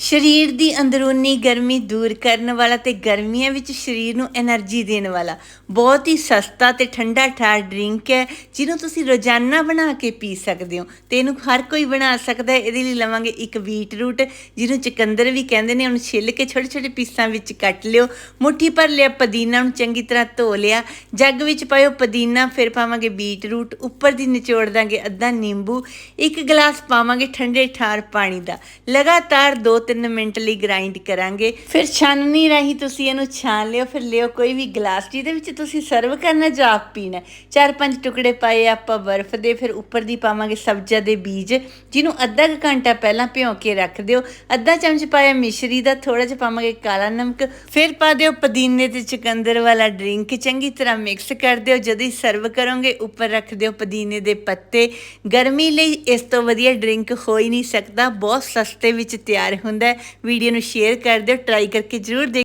ਸਰੀਰ ਦੀ ਅੰਦਰੂਨੀ ਗਰਮੀ ਦੂਰ ਕਰਨ ਵਾਲਾ ਤੇ ਗਰਮੀਆਂ ਵਿੱਚ ਸਰੀਰ ਨੂੰ એનર્ਜੀ ਦੇਣ ਵਾਲਾ। ਬਹੁਤ ਹੀ ਸਸਤਾ ਤੇ ਠੰਡਾ ਠਾਰ ਡਰਿੰਕ ਹੈ, ਜਿਹਨੂੰ ਤੁਸੀਂ ਰੋਜ਼ਾਨਾ ਬਣਾ ਕੇ ਪੀ ਸਕਦੇ ਹੋ। ਤੇ ਇਹਨੂੰ ਹਰ ਕੋਈ ਬਣਾ ਸਕਦਾ ਹੈ। ਇਹਦੇ ਲਈ ਲਵਾਂਗੇ ਇੱਕ ਬੀਟ ਰੂਟ ਜਿਹਨੂੰ ਚਕੰਦਰ ਵੀ ਕਹਿੰਦੇ ਨੇ, ਉਹਨੂੰ ਛਿੱਲ ਕੇ ਛੋਟੇ ਛੋਟੇ ਪੀਸਾਂ ਵਿੱਚ ਕੱਟ ਲਿਓ। ਮੁੱਠੀ ਭਰ ਲਿਆ ਪੁਦੀਨਾ ਨੂੰ ਚੰਗੀ ਤਰ੍ਹਾਂ ਧੋ ਲਿਆ। ਜੱਗ ਵਿੱਚ ਪਾਇਓ ਪੁਦੀਨਾ, ਫਿਰ ਪਾਵਾਂਗੇ ਬੀਟ ਰੂਟ ਉੱਪਰ ਦੀ ਨਿਚੋੜ ਦਾਂਗੇ ਅੱਧਾ ਨਿੰਬੂ। ਇੱਕ ਗਲਾਸ ਪਾਵਾਂਗੇ ਠੰਡੇ ਠਾਰ ਪਾਣੀ ਦਾ। ਲਗਾਤਾਰ ਦੋ 2-3 ਮਿੰਟ ਲਈ ਗ੍ਰਾਈਂਡ ਕਰਾਂਗੇ। ਫਿਰ ਛਾਨਣੀ ਰਾਹੀਂ ਤੁਸੀਂ ਇਹਨੂੰ ਛਾਣ ਲਿਓ, ਫਿਰ ਲਿਓ ਕੋਈ ਵੀ ਗਲਾਸ ਜਿਹਦੇ ਵਿੱਚ ਤੁਸੀਂ ਸਰਵ ਕਰਨਾ ਜਾਂ ਆਪ ਪੀਣਾ। ਚਾਰ ਪੰਜ ਟੁਕੜੇ ਪਾਏ ਆਪਾਂ ਬਰਫ਼ ਦੇ, ਫਿਰ ਉੱਪਰ ਦੀ ਪਾਵਾਂਗੇ ਸਬਜ਼ਾ ਦੇ ਬੀਜ, ਜਿਹਨੂੰ ਅੱਧਾ ਕੁ ਘੰਟਾ ਪਹਿਲਾਂ ਭਿਓ ਕੇ ਰੱਖ ਦਿਓ। ਅੱਧਾ ਚਮਚ ਪਾਇਆ ਮਿਸ਼ਰੀ ਦਾ ਥੋੜਾ ਜਿਹਾ ਪਾਵਾਂਗੇ ਕਾਲਾ ਨਮਕ। ਫਿਰ ਪਾ ਦਿਓ ਪੁਦੀਨੇ ਤੇ ਚੁਕੰਦਰ ਵਾਲਾ ਡਰਿੰਕ ਚੰਗੀ ਤਰ੍ਹਾਂ ਮਿਕਸ ਕਰ ਦਿਓ। ਜਦੋਂ ਹੀ ਸਰਵ ਕਰੋਗੇ, ਉੱਪਰ ਰੱਖ ਦਿਓ ਪੁਦੀਨੇ ਦੇ ਪੱਤੇ। ਗਰਮੀ ਲਈ ਇਸ ਤੋਂ ਵਧੀਆ ਡਰਿੰਕ ਹੋ ਹੀ ਨਹੀਂ ਸਕਦਾ। ਬਹੁਤ ਸਸਤੇ ਵਿੱਚ ਤਿਆਰ ਹੁੰਦਾ ਹੈ। ਵੀਡੀਓ ਨੂੰ ਸ਼ੇਅਰ ਕਰ ਦਿਓ ਟਰਾਈ ਕਰਕੇ ਜ਼ਰੂਰ ਦੇਖ